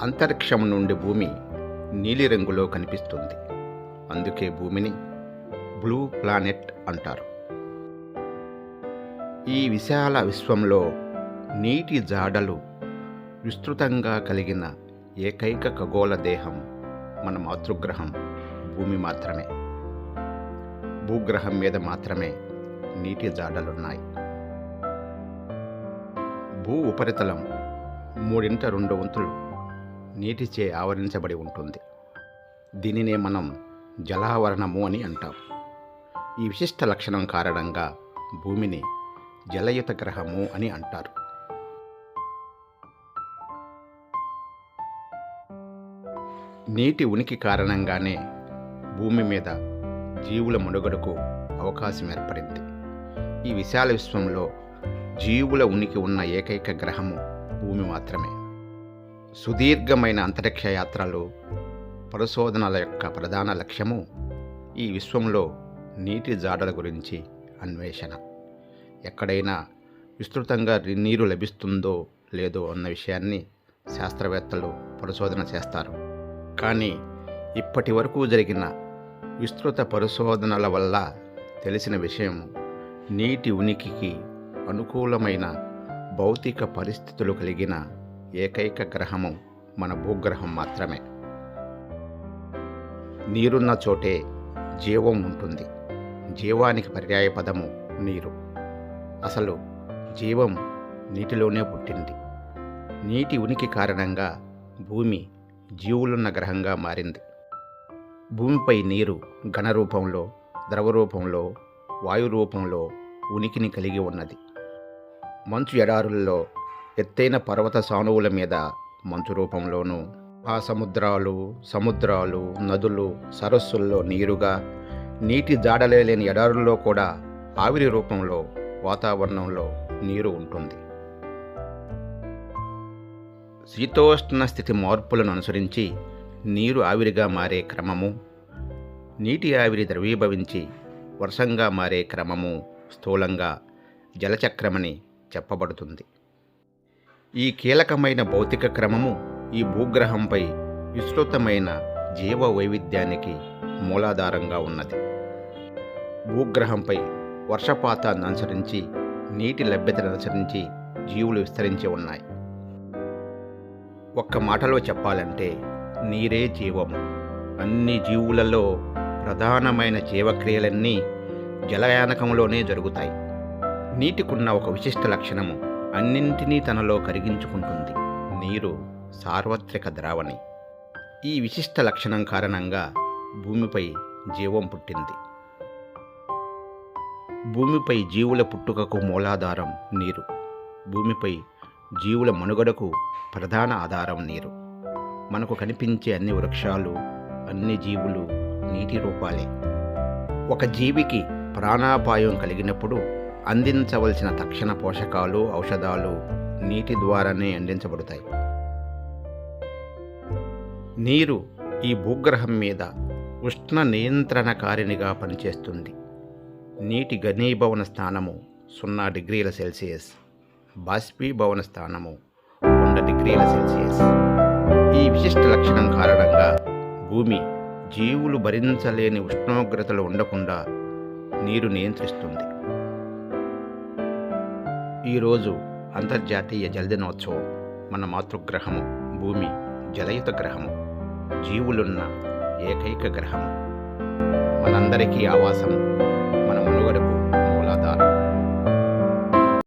అంతరిక్షం నుండి భూమి నీలిరంగులో కనిపిస్తుంది. అందుకే భూమిని బ్లూ ప్లానెట్ అంటారు. ఈ విశాల విశ్వంలో నీటి జాడలు విస్తృతంగా కలిగిన ఏకైక ఖగోళ దేహం మన మాతృగ్రహం భూమి మాత్రమే. భూగ్రహం మీద మాత్రమే నీటి జాడలున్నాయి. భూ ఉపరితలం మూడింట రెండు వంతులు నీటిచే ఆవరించబడి ఉంటుంది. దీనినే మనం జలావరణము అని అంటాం. ఈ విశిష్ట లక్షణం కారణంగా భూమిని జలయుత గ్రహము అని అంటారు. నీటి ఉనికి కారణంగానే భూమి మీద జీవుల మనుగడకు అవకాశం ఏర్పడింది. ఈ విశాల విశ్వంలో జీవుల ఉనికి ఉన్న ఏకైక గ్రహము భూమి మాత్రమే. సుదీర్ఘమైన అంతరిక్ష యాత్రలు పరిశోధనల యొక్క ప్రధాన లక్ష్యము ఈ విశ్వంలో నీటి జాడల గురించి అన్వేషణ. ఎక్కడైనా విస్తృతంగా నీరు లభిస్తుందో లేదో అన్న విషయాన్ని శాస్త్రవేత్తలు పరిశోధన చేస్తారు. కానీ ఇప్పటి వరకు జరిగిన విస్తృత పరిశోధనల వల్ల తెలిసిన విషయం నీటి ఉనికికి అనుకూలమైన భౌతిక పరిస్థితులు కలిగిన ఏకైక గ్రహము మన భూగ్రహం మాత్రమే. నీరున్న చోటే జీవం ఉంటుంది. జీవానికి పర్యాయ పదము నీరు. అసలు జీవం నీటిలోనే పుట్టింది. నీటి ఉనికి కారణంగా భూమి జీవులున్న గ్రహంగా మారింది. భూమిపై నీరు ఘన రూపంలో ద్రవ రూపంలో వాయు రూపంలో ఉనికిని కలిగి ఉన్నది. మంచు ఎడారుల్లో ఎత్తైన పర్వత సానువుల మీద మంచు రూపంలోనూ ఆ సముద్రాలు సముద్రాలు నదులు సరస్సుల్లో నీరుగా నీటి జాడలే లేని ఎడారుల్లో కూడా ఆవిరి రూపంలో వాతావరణంలో నీరు ఉంటుంది. శీతోష్ణ స్థితి మార్పులను అనుసరించి నీరు ఆవిరిగా మారే క్రమము నీటి ఆవిరి ద్రవీభవించి వర్షంగా మారే క్రమము స్థూలంగా జలచక్రమని చెప్పబడుతుంది. ఈ కీలకమైన భౌతిక క్రమము ఈ భూగ్రహంపై విస్తృతమైన జీవ వైవిధ్యానికి మూలాధారంగా ఉన్నది. భూగ్రహంపై వర్షపాతాన్ని అనుసరించి నీటి లభ్యతను అనుసరించి జీవులు విస్తరించి ఉన్నాయి. ఒక్క మాటలో చెప్పాలంటే నీరే జీవము. అన్ని జీవులలో ప్రధానమైన జీవక్రియలన్నీ జలయానకంలోనే జరుగుతాయి. నీటికున్న ఒక విశిష్ట లక్షణము అన్నింటినీ తనలో కరిగించుకుంటుంది. నీరు సార్వత్రిక ద్రావణి. ఈ విశిష్ట లక్షణం కారణంగా భూమిపై జీవం పుట్టింది. భూమిపై జీవుల పుట్టుకకు మూలాధారం నీరు. భూమిపై జీవుల మనుగడకు ప్రధాన ఆధారం నీరు. మనకు కనిపించే అన్ని వృక్షాలు అన్ని జీవులు నీటి రూపాలే. ఒక జీవికి ప్రాణాపాయం కలిగినప్పుడు అందించవలసిన తక్షణ పోషకాలు ఔషధాలు నీటి ద్వారానే అందించబడతాయి. నీరు ఈ భూగ్రహం మీద ఉష్ణ నియంత్రణకారినిగా పనిచేస్తుంది. నీటి ఘనీభవన స్థానము సున్నా డిగ్రీల సెల్సియస్ బాష్పీభవన స్థానము వంద డిగ్రీల సెల్సియస్. ఈ విశిష్ట లక్షణం కారణంగా భూమి జీవులు భరించలేని ఉష్ణోగ్రతలు ఉండకుండా నీరు నియంత్రిస్తుంది. ఈరోజు అంతర్జాతీయ జలదినోత్సవం మన మాతృగ్రహము భూమి జలయుత గ్రహము జీవులున్న ఏకైక గ్రహము. మనందరికీ ఆవాసం